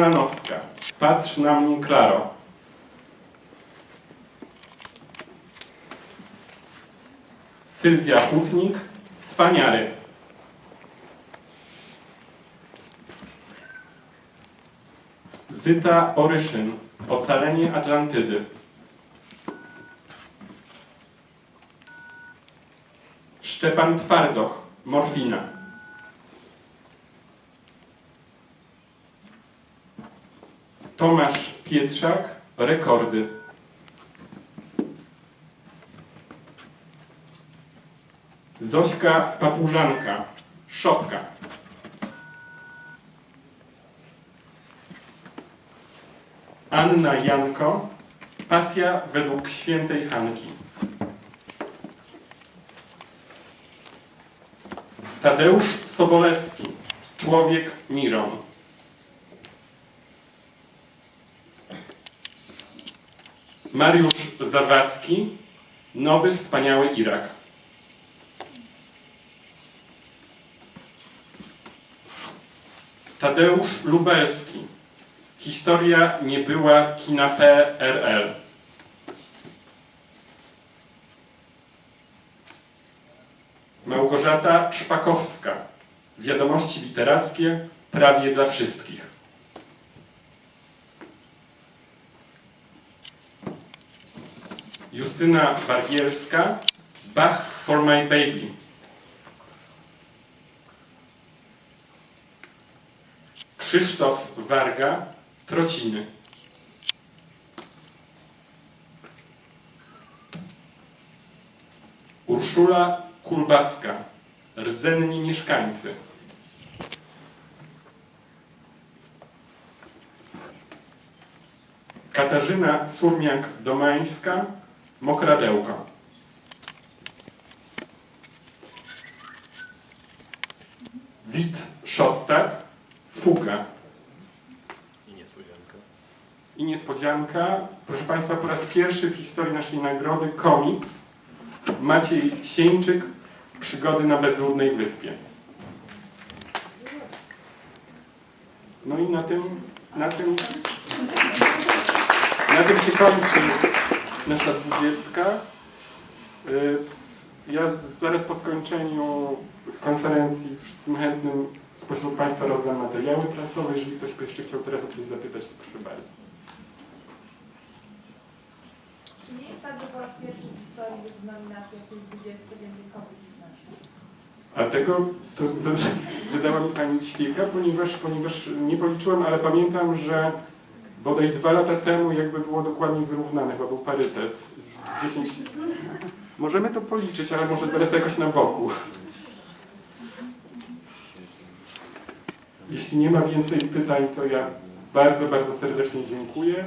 Lanowska. Patrz na mnie, Klaro. Sylwia Hutnik. Cwaniary. Zyta Oryszyn. Ocalenie Atlantydy. Szczepan Twardoch. Morfina. Tomasz Pietrzak, rekordy. Zośka Papużanka, szopka. Anna Janko, pasja według świętej Hanki. Tadeusz Sobolewski, człowiek Miron. Mariusz Zawadzki, Nowy Wspaniały Irak. Tadeusz Lubelski, Historia nie była kina PRL. Małgorzata Szpakowska, Wiadomości literackie prawie dla wszystkich. Justyna Bargielska, Bach for my baby. Krzysztof Warga, Trociny. Urszula Kulbacka, Rdzenni mieszkańcy. Katarzyna Surmiak-Domańska, Mokradełko. Wit Szostak, Fuga. I niespodzianka. I niespodzianka, proszę Państwa, po raz pierwszy w historii naszej nagrody komiks Maciej Sieńczyk, Przygody na bezludnej wyspie. No i na tym, na tym, na tym się kończy nasza dwudziestka. Y, Ja zaraz po skończeniu konferencji wszystkim chętnym spośród Państwa rozdam materiały prasowe. Jeżeli ktoś by jeszcze chciał teraz o coś zapytać, to proszę bardzo. Czy nie jest tak, że po raz pierwszy w historii jest nominacja tej 20 więcej kobiet niż mężczyzn? A tego to z- zadała mi Pani ćwieka, ponieważ, ponieważ nie policzyłem, ale pamiętam, że bodaj dwa lata temu jakby było dokładnie wyrównane, chyba był parytet. 10... Możemy to policzyć, ale może zaraz jakoś na boku. Jeśli nie ma więcej pytań, to ja bardzo, bardzo serdecznie dziękuję.